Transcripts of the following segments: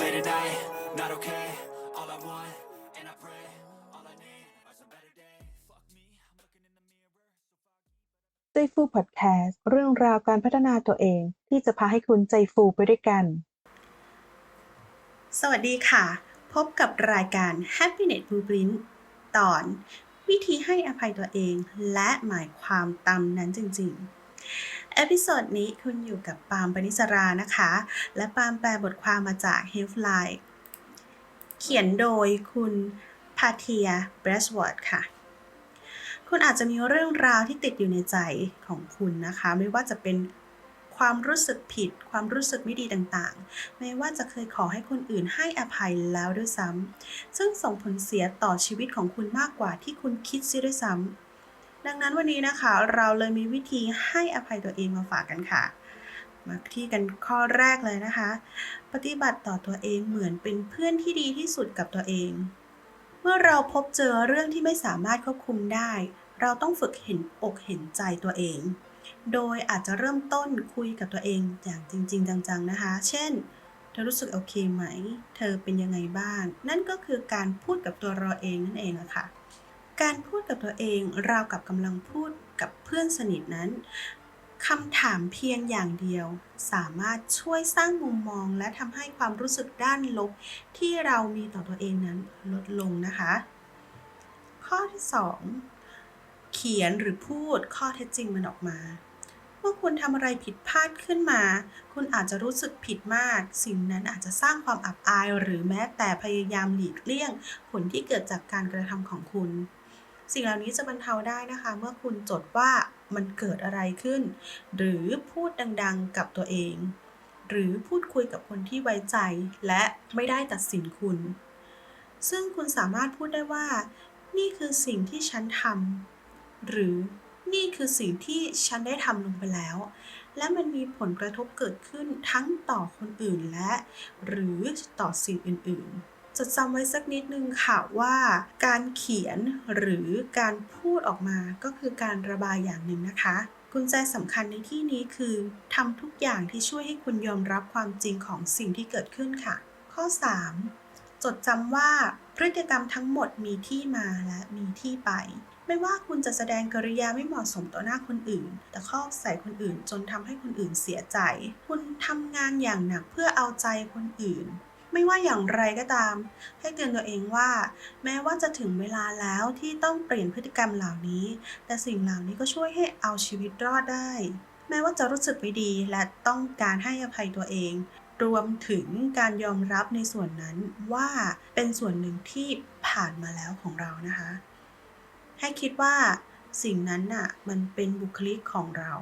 Late at night, not okay. All I want, and I pray, all I need are some better days. Fuck me, I'm looking in the mirror. ใจฟูพอดแคสต์เรื่องราวการพัฒนาตัวเองที่จะพาให้คุณใจฟูไปด้วยกัน สวัสดีค่ะ พบกับรายการ Happiness Blueprint ตอน วิธีให้อภัยตัวเองและหมายความตามนั้นจริง ๆ เอพิโซดนี้คุณอยู่กับปาล์มปณิสรานะคะ และปาล์มแปลบทความมาจาก Healthline เขียนโดยคุณพาเทียเบรสวอร์ดค่ะ คุณอาจจะมีเรื่องราวที่ติดอยู่ในใจของคุณนะคะ ไม่ว่าจะเป็นความรู้สึกผิด ความรู้สึกไม่ดีต่างๆ ไม่ว่าจะเคยขอให้คนอื่นให้อภัยแล้วด้วยซ้ำซึ่งส่งผลเสียต่อชีวิตของคุณมากกว่าที่คุณคิดซิด้วยซ้ำ ดังนั้นวันนี้นะคะเราเลยมีวิธีให้อภัยตัวเองมาฝากกันค่ะ มาที่กันข้อแรกเลยนะคะ ปฏิบัติต่อตัวเองเหมือนเป็นเพื่อนที่ดีที่สุดกับตัวเอง เมื่อเราพบเจอเรื่องที่ไม่สามารถควบคุมได้ เราต้องฝึกเห็นอกเห็นใจตัวเอง โดยอาจจะเริ่มต้นคุยกับตัวเองอย่างจริง ๆ จัง ๆ นะคะ เช่น เธอรู้สึกโอเคไหม เธอเป็นยังไงบ้าง นั่นก็คือการพูดกับตัวเราเองนั่นเองอะค่ะ การพูดกับตัวเองราวกับกำลังพูดกับเพื่อนสนิทนั้นคำถามเพียงอย่างเดียว สามารถช่วยสร้างมุมมองและทำให้ความรู้สึกด้านลบที่เรามีต่อตัวเองนั้นลดลงนะคะ ข้อที่ 2 เขียนหรือพูดข้อเท็จจริงมันออกมาเมื่อคุณทำอะไรผิดพลาดขึ้นมา คุณอาจจะรู้สึกผิดมาก สิ่งนั้นอาจจะสร้างความอับอาย หรือแม้แต่พยายามหลีกเลี่ยง ผลที่เกิดจากการกระทำของคุณ สิ่งเหล่านี้จะบรรเทาได้นะคะ เมื่อคุณจดว่ามันเกิดอะไรขึ้น หรือพูดดังๆกับตัวเอง หรือพูดคุยกับคนที่ไว้ใจและไม่ได้ตัดสินคุณ ซึ่งคุณสามารถพูดได้ว่า นี่คือสิ่งที่ฉันทำหรือนี่คือสิ่งที่ฉันได้ทำลงไปแล้ว และมันมีผลกระทบเกิดขึ้นทั้งต่อคนอื่นและ หรือต่อสิ่งอื่นๆ จดจำไว้สักนิดนึงค่ะว่าการเขียนหรือการพูดออกมาก็คือการระบายอย่างหนึ่งนะคะกุญแจสำคัญในที่นี้คือทำทุกอย่างที่ช่วยให้คุณยอมรับความจริงของสิ่งที่เกิดขึ้นค่ะ ข้อ 3 จดจำว่าพฤติกรรมทั้งหมดมีที่มาและมีที่ไป ไม่ว่าคุณจะแสดงกริยาไม่เหมาะสมต่อหน้าคนอื่น แต่คอกใส่คนอื่นจนทำให้คนอื่นเสียใจ คุณทำงานอย่างหนักเพื่อเอาใจคนอื่น ไม่ว่าอย่างไรก็ตาม ให้เตือนตัวเองว่า แม้ว่าจะถึงเวลาแล้วที่ต้องเปลี่ยนพฤติกรรมเหล่านี้ แต่สิ่งเหล่านี้ก็ช่วยให้เอาชีวิตรอดได้ แม้ว่าจะรู้สึกไม่ดีและต้องการให้อภัยตัวเอง รวมถึงการยอมรับในส่วนนั้นว่าเป็นส่วนหนึ่งที่ผ่านมาแล้วของเรานะคะ ให้คิดว่าสิ่งนั้นน่ะมันเป็นบุคลิกของเรา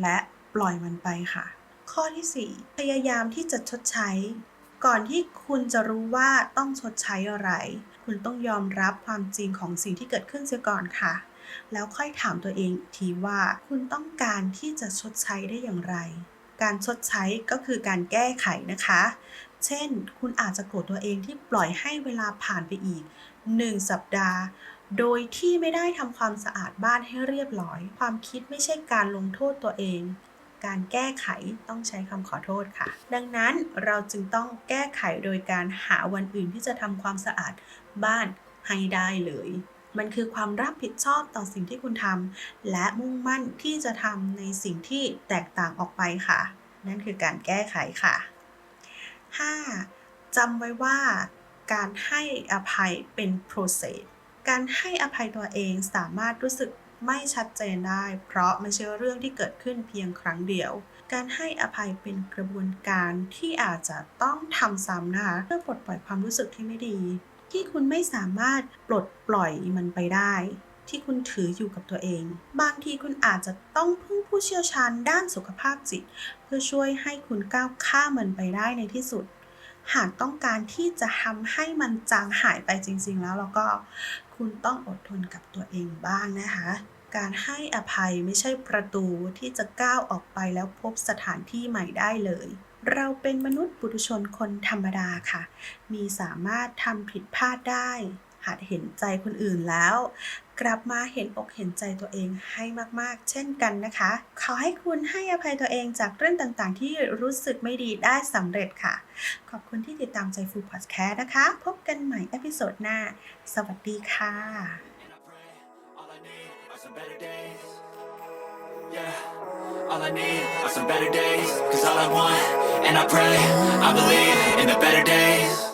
และปล่อยมันไปค่ะ ข้อที่ 4 พยายามที่จะชดใช้ ก่อนที่คุณจะรู้ว่าต้องชดใช้อะไร คุณต้องยอมรับความจริงของสิ่งที่เกิดขึ้นเสียก่อนค่ะ แล้วค่อยถามตัวเองอีกทีว่าคุณต้องการที่จะชดใช้ได้อย่างไร การชดใช้ก็คือการแก้ไขนะคะ เช่น คุณอาจจะโกรธตัวเองที่ปล่อยให้เวลาผ่านไปอีก 1 สัปดาห์โดยที่ไม่ได้ทำความสะอาดบ้านให้เรียบร้อย ความคิดไม่ใช่การลงโทษตัวเอง การแก้ไขต้องใช้คำขอโทษค่ะ ดังนั้นเราจึงต้องแก้ไขโดยการหาวันอื่นที่จะทำความสะอาดบ้านให้ได้เลย มันคือความรับผิดชอบต่อสิ่งที่คุณทำและมุ่งมั่นที่จะทำในสิ่งที่แตกต่างออกไปค่ะ นั่นคือการแก้ไขค่ะ 5. จำไว้ว่าการให้อภัยเป็น process การให้อภัยตัวเองสามารถรู้สึก ไม่ชัดเจนได้ เพราะไม่ใช่เรื่องที่เกิดขึ้นเพียงครั้งเดียว การให้อภัยเป็นกระบวนการที่อาจจะต้องทำซ้ำนะคะเพื่อปลดปล่อยความรู้สึกที่ไม่ดี ที่คุณไม่สามารถปลดปล่อยมันไปได้ ที่คุณถืออยู่กับตัวเอง บางทีคุณอาจจะต้องพึ่งผู้เชี่ยวชาญด้านสุขภาพจิต เพื่อช่วยให้คุณก้าวข้ามมันไปได้ในที่สุดหากต้องการที่จะทำให้มันจางหายไปจริง ๆ แล้วแล้วก็ คุณต้องอดทนกับตัวเองบ้างนะคะ การให้อภัยไม่ใช่ประตูที่จะก้าวออกไปแล้วพบสถานที่ใหม่ได้เลย เราเป็นมนุษย์ปุถุชนคนธรรมดาค่ะ มีสามารถทำผิดพลาดได้หัดเห็นใจคนอื่นแล้ว กลับมาเห็นอกเห็นใจตัวเองให้มากๆ เช่นกันนะคะ ขอให้คุณให้อภัยตัวเองจากเรื่องต่างๆ ที่รู้สึกไม่ดีได้สำเร็จค่ะ ขอบคุณที่ติดตามใจฟูพอดแคสต์นะคะ พบกันใหม่เอพิโซดหน้า สวัสดีค่ะ All I need are some better days. Cause all I want, and I pray, I believe in the better days.